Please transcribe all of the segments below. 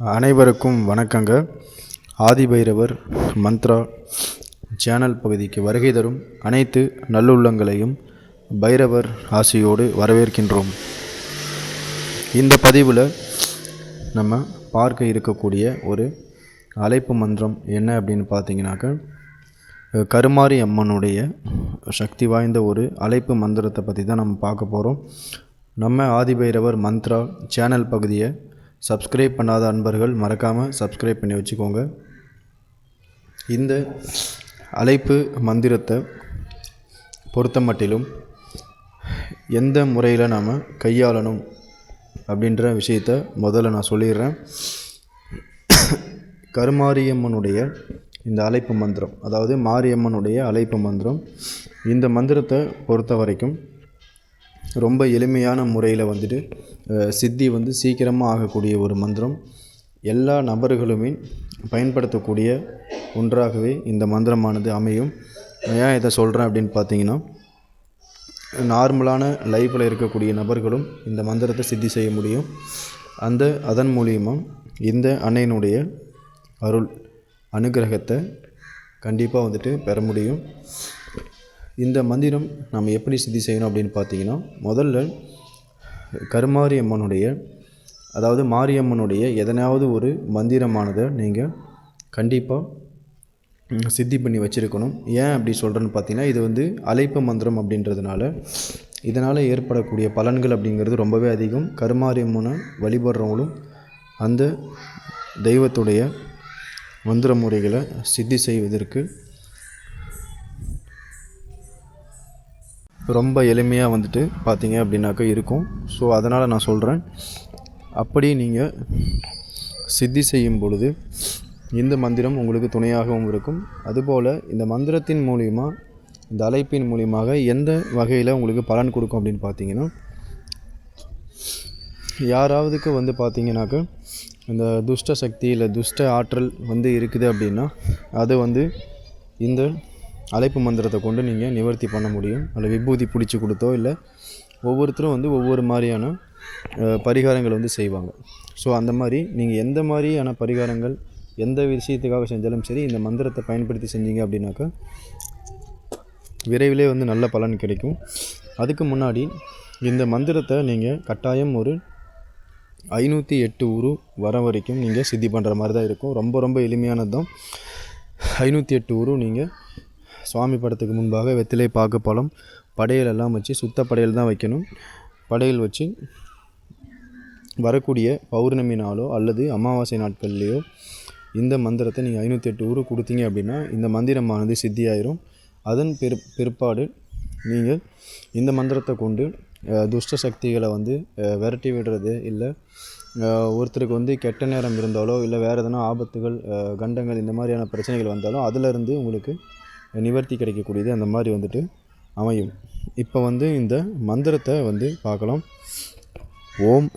அனைவருக்கும் வணக்கங்க. ஆதிபைரவர் மந்த்ரா சேனல் பகுதிக்கு வருகை தரும் அனைத்து நல்லுள்ளங்களையும் பைரவர் ஆசியோடு வரவேற்கின்றோம். இந்த பதிவில் நம்ம பார்க்க இருக்கக்கூடிய ஒரு அழைப்பு மந்திரம் என்ன அப்படின்னு பார்த்தீங்கன்னாக்க கருமாரி அம்மனுடைய சக்தி வாய்ந்த ஒரு அழைப்பு மந்திரத்தை பற்றி தான் நம்ம பார்க்க போகிறோம் நம்ம ஆதிபைரவர் மந்த்ரா சேனல் பகுதியை சப்ஸ்கிரைப் பண்ணாத அன்பர்கள் மறக்காமல் சப்ஸ்கிரைப் பண்ணி வச்சுக்கோங்க. இந்த அழைப்பு மந்திரத்தை பொறுத்த மட்டிலும் எந்த முறையில் நாம் கையாளணும் அப்படின்ற விஷயத்த முதல்ல நான் சொல்லிடுறேன். கருமாரியம்மனுடைய இந்த அழைப்பு மந்திரம் அதாவது மாரியம்மனுடைய அழைப்பு மந்திரம் இந்த மந்திரத்தை பொறுத்த வரைக்கும் ரொம்ப எளிமையான முறையில் வந்துட்டு சித்தி வந்து சீக்கிரமாக ஆகக்கூடிய ஒரு மந்திரம். எல்லா நபர்களுமே பயன்படுத்தக்கூடிய ஒன்றாகவே இந்த மந்திரமானது அமையும். ஏன் இதை சொல்கிறேன் அப்படின்னு பார்த்தீங்கன்னா நார்மலான லைஃப்பில் இருக்கக்கூடிய நபர்களும் இந்த மந்திரத்தை சித்தி செய்ய முடியும். அந்த அதன் மூலியமாக இந்த அன்னையினுடைய அருள் அனுகிரகத்தை கண்டிப்பாக வந்துட்டு பெற முடியும். இந்த மந்திரம் நம்ம எப்படி சித்தி செய்யணும் அப்படின்னு பார்த்தீங்கன்னா முதல்ல கருமாரியம்மனுடைய அதாவது மாரியம்மனுடைய எதனாவது ஒரு மந்திரமானதை நீங்கள் கண்டிப்பாக சித்தி பண்ணி வச்சுருக்கணும். ஏன் அப்படி சொல்கிறேன்னு பார்த்தீங்கன்னா இது வந்து அழைப்பு மந்திரம் அப்படின்றதுனால இதனால் ஏற்படக்கூடிய பலன்கள் அப்படிங்கிறது ரொம்பவே அதிகம். கருமாரியம்மனை வழிபடுறவங்களும் அந்த தெய்வத்துடைய மந்திர முறைகளை சித்தி செய்வதற்கு ரொம்ப எளிமையாக வந்துட்டு பார்த்தீங்க அப்படின்னாக்கா இருக்கும். ஸோ அதனால் நான் சொல்கிறேன் அப்படி நீங்கள் சித்தி செய்யும் பொழுது இந்த மந்திரம் உங்களுக்கு துணையாகவும் இருக்கும். அதுபோல் இந்த மந்திரத்தின் மூலிமா இந்த அழைப்பின் மூலியமாக எந்த வகையில் உங்களுக்கு பலன் கொடுக்கும் அப்படின்னு பார்த்தீங்கன்னா யாராவதுக்கு வந்து பார்த்தீங்கன்னாக்கா இந்த துஷ்ட சக்தி இல்லை துஷ்ட ஆற்றல் வந்து இருக்குது அப்படின்னா அதை வந்து இந்த அழைப்பு மந்திரத்தை கொண்டு நீங்கள் நிவர்த்தி பண்ண முடியும். அதில் விபூதி பிடிச்சி கொடுத்தோ இல்லை ஒவ்வொருத்தரும் வந்து ஒவ்வொரு மாதிரியான பரிகாரங்கள் வந்து செய்வாங்க. ஸோ அந்த மாதிரி நீங்கள் எந்த மாதிரியான பரிகாரங்கள் எந்த விஷயத்துக்காக செஞ்சாலும் சரி இந்த மந்திரத்தை பயன்படுத்தி செஞ்சீங்க அப்படின்னாக்கா விரைவிலே வந்து நல்ல பலன் கிடைக்கும். அதுக்கு முன்னாடி இந்த மந்திரத்தை நீங்கள் கட்டாயம் ஒரு ஐநூற்றி எட்டு உரு வர வரைக்கும் நீங்கள் சித்தி பண்ணுற மாதிரி தான் இருக்கும். ரொம்ப ரொம்ப எளிமையானது தான் ஐநூற்றி எட்டு உரு நீங்கள் சுவாமி படத்துக்கு முன்பாக வெத்திலை பாக்கு பழம் படையல் எல்லாம் வச்சு சுத்த படையல் தான் வைக்கணும். படையல் வச்சு வரக்கூடிய பௌர்ணமி நாளோ அல்லது அமாவாசை நாட்கள்லேயோ இந்த மந்திரத்தை நீங்கள் ஐநூற்றி எட்டு ஊர் கொடுத்தீங்க அப்படின்னா இந்த மந்திரமானது சித்தியாயிரும். அதன் பிற் பிற்பாடு நீங்கள் இந்த மந்திரத்தை கொண்டு துஷ்ட சக்திகளை வந்து விரட்டி விடுறது இல்லை ஒருத்தருக்கு வந்து கெட்ட நேரம் இருந்தாலோ இல்லை வேறு எதனா ஆபத்துகள் கண்டங்கள் இந்த மாதிரியான பிரச்சனைகள் வந்தாலும் அதிலிருந்து உங்களுக்கு நிவர்த்தி கிடைக்கக்கூடியது. அந்த மாதிரி வந்துட்டு அமையும். இப்போ வந்து இந்த மந்திரத்தை வந்து பார்க்கலாம். ஓம்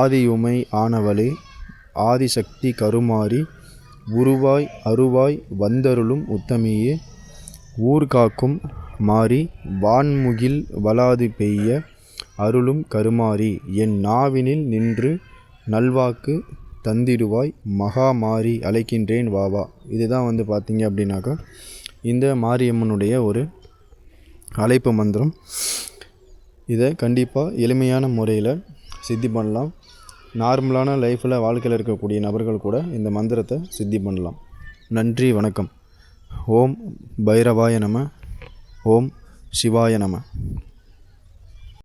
ஆதியுமை ஆனவளே ஆதிசக்தி கருமாறி உருவாய் அருவாய் வந்தருளும் உத்தமியே ஊர்காக்கும் மாறி வான்முகில் வலாது பெய்ய அருளும் கருமாறி என் நாவினில் நின்று நல்வாக்கு தந்திடுவாய் மகாமாரி அழைக்கின்றேன் வாவா இதுதான் வந்து பார்த்தீங்க அப்படின்னாக்கா இந்த மாரியம்மனுடைய ஒரு அழைப்பு மந்திரம். இதை கண்டிப்பாக எளிமையான முறையில் சித்தி பண்ணலாம். நார்மலான லைஃப்பில் வாழ்க்கையில் இருக்கக்கூடிய நபர்கள் கூட இந்த மந்திரத்தை சித்தி பண்ணலாம். நன்றி வணக்கம். ஓம் பைரவாய நம ஓம் சிவாய நம.